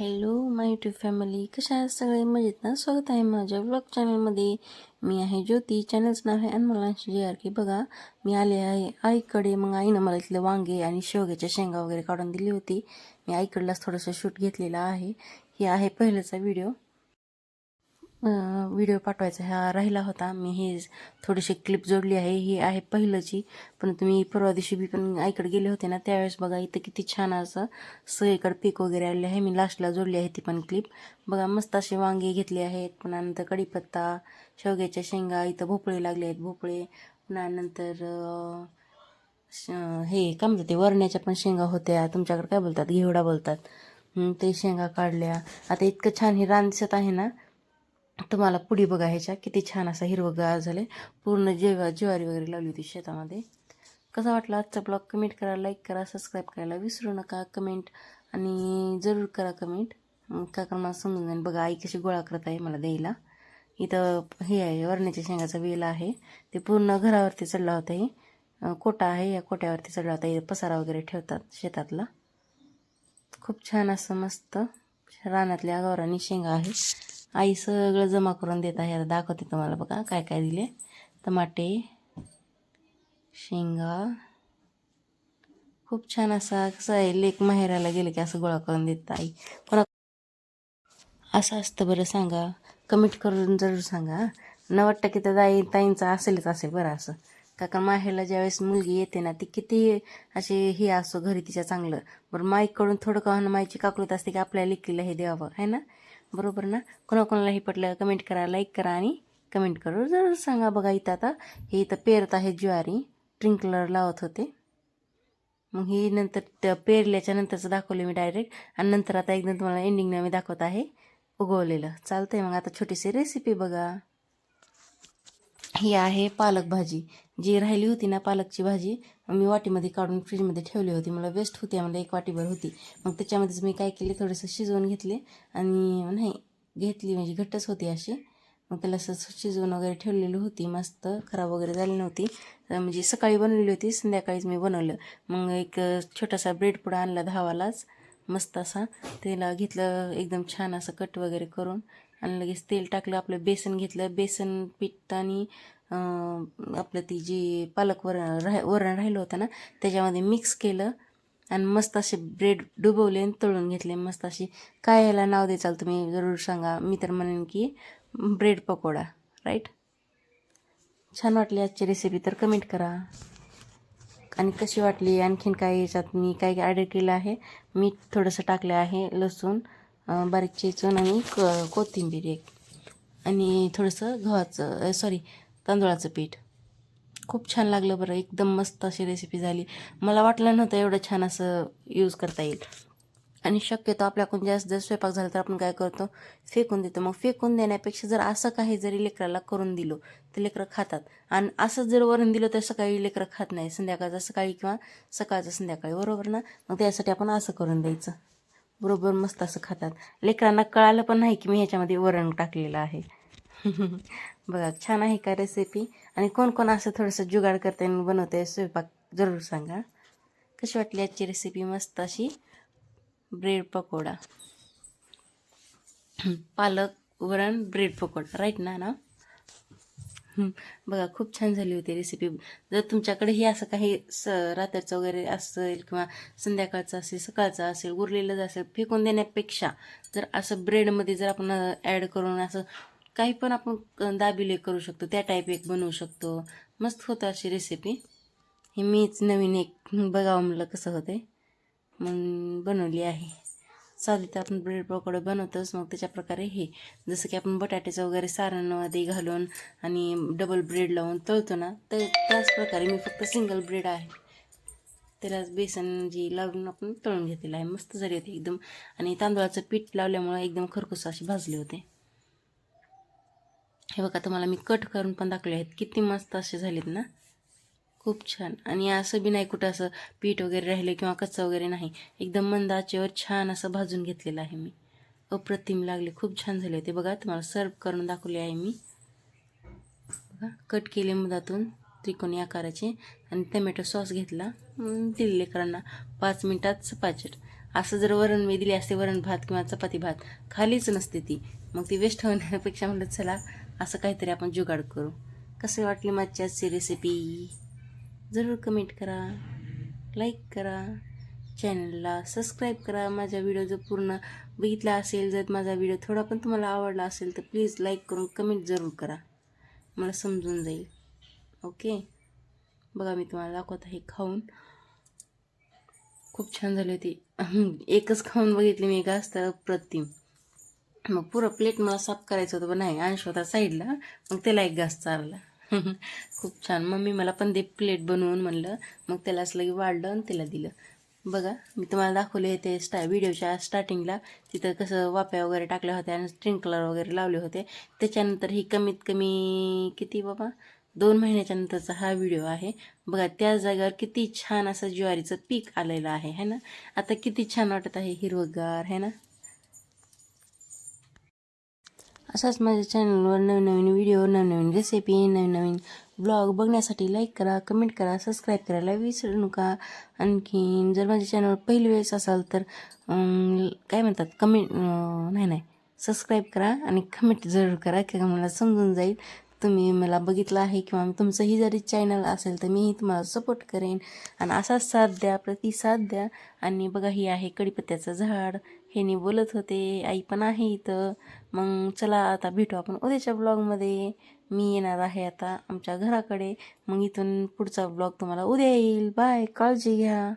Hello माय YouTube family कशा आहात सगळे? मजेत ना? स्वागत आहे माझ्या ब्लॉग चॅनलमध्ये मी आहे ज्योती. चॅनलचं नाव आहे अनमलांशी जे आर की बघा मी आले आहे आईकडे. मग आईनं मला इथले वांगे आणि शेवग्याच्या शेंगा वगैरे काढून दिली होती. मी आईकडलाच थोडंसं शूट घेतलेलं आहे. हे आहे पहिल्याचा व्हिडिओ व्हिडिओ पाठवायचा हा राहिला होता. मी हे थोडीशी क्लिप जोडली आहे. ही आहे पहिलंची. पण तुम्ही परवा दिवशी बी पण आईकडे गेले होते ना त्यावेळेस बघा इथं किती छान असं सगळीकडे पीक वगैरे आले आहे. मी लास्टला जोडली आहे ती पण क्लिप बघा मस्त असे वांगे घेतले आहेत. पुन्हा नंतर कढीपत्ता शेवग्याच्या शेंगा इथं भोपळे लागले आहेत. भोपळे. पुन्हा नंतर श- हे काय म्हणतात ते वरण्याच्या पण शेंगा होत्या. तुमच्याकडे काय बोलतात? घेवडा बोलतात. ते शेंगा काढल्या. आता इतकं छान हे रान दिसत आहे ना तुम्हाला पुढी बघा ह्याच्या किती छान असा हिरवगार झाले पूर्ण जेवा ज्वारी वगैरे लावली होती शेतामध्ये. कसा वाटला आजचा ब्लॉग? कमेंट करा लाईक करा सबस्क्राईब करायला विसरू नका. कमेंट आणि जरूर करा कमेंट. का कारण मला समजून जाईल. बघा आई कशी गोळा करत आहे मला द्यायला. इथं हे आहे वरण्याच्या शेंगाचा वेल आहे. ते पूर्ण घरावरती चढला होता हे. कोटा आहे या कोट्यावरती चढला होता इथं पसारा वगैरे ठेवतात शेतातला. खूप छान असं मस्त रानातल्या गौरानी शेंगा आहे. आई सगळं जमा करून देत आहे. आता दाखवते तुम्हाला बघा काय काय दिले. टमाटे शेंगा. खूप छान असा कसं आहे. लेक माहेराला गेले की असं गोळा करून देत आई. कोणा असं असतं बरं सांगा. कमेंट करून जरूर सांगा. न वाटतं की त्या ताई ताईंचं असेलच असेल बरं असं. काका माहेरला ज्यावेळेस मुलगी येते ना ती किती असे हे असो घरी तिच्या चांगलं. बरं माईकडून थोडं का माईची काकळूत असते की आपल्या लेकीला हे द्यावं आहे ना? बरोबर ना? कोणाकोणाला हे पटलं कमेंट करा लाईक करा आणि कमेंट करू. जरूर सांगा बघा इथं आता. हे इथं पेरत आहे ज्वारी. ट्रिंकलर लावत होते. मग ही नंतर पेरल्याच्या नंतरचं दाखवलं मी डायरेक्ट आणि नंतर आता एकदम तुम्हाला एंडिंगनं मी दाखवत आहे. उगवलेलं. चालतंय मग आता छोटीशी रेसिपी बघा. ही आहे पालक भाजी. जी राहिली होती ना पालकची भाजी मी वाटीमध्ये काढून फ्रीजमध्ये ठेवली होती. मला वेस्ट होती मला एक वाटीभर होती. मग त्याच्यामध्येच मी काय केले थोडंसं शिजवून घेतले आणि नाही घेतली म्हणजे घट्टच होती अशी. मग त्याला असं शिजवून वगैरे ठेवलेली होती. मस्त खराब वगैरे झाली नव्हती. म्हणजे सकाळी बनवली होती संध्याकाळीच मी बनवलं. मग एक छोटासा ब्रेड पुडा आणला धावालाच. मस्त असा तेला घेतलं एकदम छान असं कट वगैरे करून आणि लगेच तेल टाकलं आपलं बेसन घेतलं. बेसन पीठ आणि आपलं ती जी पालक वरण राह वरण राहिलं होतं ना त्याच्यामध्ये मिक्स केलं आणि मस्त असे ब्रेड डुबवले आणि तळून घेतले. मस्त अशी काय याला नाव द्याचाल तुम्ही जरूर सांगा. मी तर म्हणेन की ब्रेड पकोडा राईट छान वाटली आजची रेसिपी तर कमेंट करा. आणि कशी वाटली? आणखीन काय याच्यात मी काय काय ॲड केलं आहे? मीठ थोडंसं टाकलं आहे लसूण बारीकचे बारीक चेचून आणि क कोथिंबीर एक. आणि थोडंसं गव्हाचं सॉरी तांदूळाचं पीठ. खूप छान लागलं बरं. एकदम मस्त अशी रेसिपी झाली. मला वाटलं नव्हतं एवढं छान असं यूज करता येईल. आणि शक्यतो आपल्याकडून जास्त जर स्वयंपाक झाला तर आपण काय करतो? फेकून देतो. मग फेकून देण्यापेक्षा जर असं काही जरी लेकराला करून दिलो तर लेकरं खातात. आणि असंच जर वरण दिलं तर सकाळी लेकरं खात नाही. संध्याकाळचं सकाळी किंवा सकाळचं संध्याकाळी. बरोबर ना? मग त्यासाठी आपण असं करून द्यायचं. बरोबर मस्त असं खातात. लेकरांना कळालं पण नाही की मी ह्याच्यामध्ये वरण टाकलेलं आहे. बघा छान आहे का रेसिपी आणि कोण कोण असं थोडंसं जुगाड करते आणि बनवते स्वयंपाक? जरूर सांगा. कशी वाटली आजची रेसिपी मस्त अशी. ब्रेड पकोडा. पालक वरण ब्रेड पकोडा. राईट ना ना बघा खूप छान झाली होती रेसिपी जर तुमच्याकडे हे असं काही स रात्रीचं वगैरे असेल किंवा संध्याकाळचं असेल सकाळचं असेल उरलेलं असेल फेकून देण्यापेक्षा जर असं ब्रेडमध्ये जर आपण ॲड करून असं काही पण आपण दाबिले करू शकतो त्या टाईप एक बनवू शकतो. मस्त होतं अशी रेसिपी ही मीच नवीन एक बघावं म्हणलं कसं होते मग बनवली आहे. साधी तर आपण ब्रेड पकोडे बनवतोच. मग त्याच्या प्रकारे हे जसं की आपण बटाट्याचं वगैरे सारणमध्ये घालून आणि डबल ब्रेड लावून तळतो ना तर त्याच प्रकारे मी फक्त सिंगल ब्रेड आहे. त्याला बेसन जी लावून आपण तळून घेतलेलं आहे. मस्त झाली होती एकदम. आणि तांदळाचं पीठ लावल्यामुळं एकदम खरखुस अशी भाजले होते. हे बघा तुम्हाला मी कट करून पण दाखवले आहेत. किती मस्त असे झालेत ना. खूप छान. आणि असं बी नाही कुठं असं पीठ वगैरे राहिलं किंवा कच्चा वगैरे नाही. एकदम मंद आचेवर छान असं भाजून घेतलेलं आहे मी. अप्रतिम लागले. खूप छान झाले होते बघा. तुम्हाला सर्व करून दाखवले आहे मी. बघा कट केले मधातून त्रिकोणी आकाराचे आणि टमॅटो सॉस घेतला. अं, दिले लेकरांना पाच मिनटात सपाचट असं जर वरण मी दिली असते वरण भात किंवा चपाती भात खालीच नसते ती. मग ती वेस्ट होण्यापेक्षा म्हणलं चला असं काहीतरी आपण जुगाड करू. कसे वाटली माझी आजची रेसिपी जरूर कमेंट करा लाईक करा चॅनलला सबस्क्राईब करा. माझा व्हिडिओ जर पूर्ण बघितला असेल जर माझा व्हिडिओ थोडा पण तुम्हाला आवडला असेल तर प्लीज लाईक करून कमेंट जरूर करा. मला समजून जाईल. ओके बघा मी तुम्हाला दाखवत आहे खाऊन. खूप छान झाली होती. एकच खाऊन बघितली मी घास तर प्रतिम मग पुरं प्लेट मला साफ करायचं होतं पण नाही अंश होता साईडला मग त्याला एक घास चारला. खूप छान. मम्मी मला पण दे प्लेट बनवून म्हणलं. मग त्याला असं लगे वाढलं आणि त्याला दिलं. बघा मी तुम्हाला दाखवले ते स्टा व्हिडिओच्या स्टार्टिंगला तिथं कसं वाप्या वगैरे टाकल्या होत्या आणि स्प्रिंकलर वगैरे लावले होते. त्याच्यानंतर ही कमीत कमी किती बाबा? दोन महिन्याच्या नंतरचा हा व्हिडिओ आहे. बघा त्या जागेवर किती छान असं ज्वारीचं पीक आलेलं आहे है ना? आता किती छान वाटत आहे हिरवगार है ना? असाच माझ्या चॅनलवर नवीन नवीन व्हिडिओ नवीन नवीन रेसिपी नवीन नवीन ब्लॉग बघण्यासाठी लाईक करा कमेंट करा सबस्क्राईब करायला विसरू नका. आणखीन जर माझ्या चॅनलवर पहिली वेळेस असाल तर काय म्हणतात कमेंट नाही नाही सबस्क्राईब करा आणि कमेंट जरूर करा की मला समजून जाईल. तुम्ही मला बघितलं आहे किंवा तुमचंही जरी चॅनल असेल तर मीही तुम्हाला सपोर्ट करेन. आणि असाच साथ द्या प्रतिसाद द्या. आणि बघा ही आहे कडीपत्त्याचं झाड. हे मी बोलत होते आई पण आहे इथं. मग चला आता भेटू आपण उद्याच्या ब्लॉगमध्ये मी येणार आहे आता आमच्या घराकडे. मग इथून पुढचा ब्लॉग तुम्हाला उद्या येईल. बाय काळजी घ्या.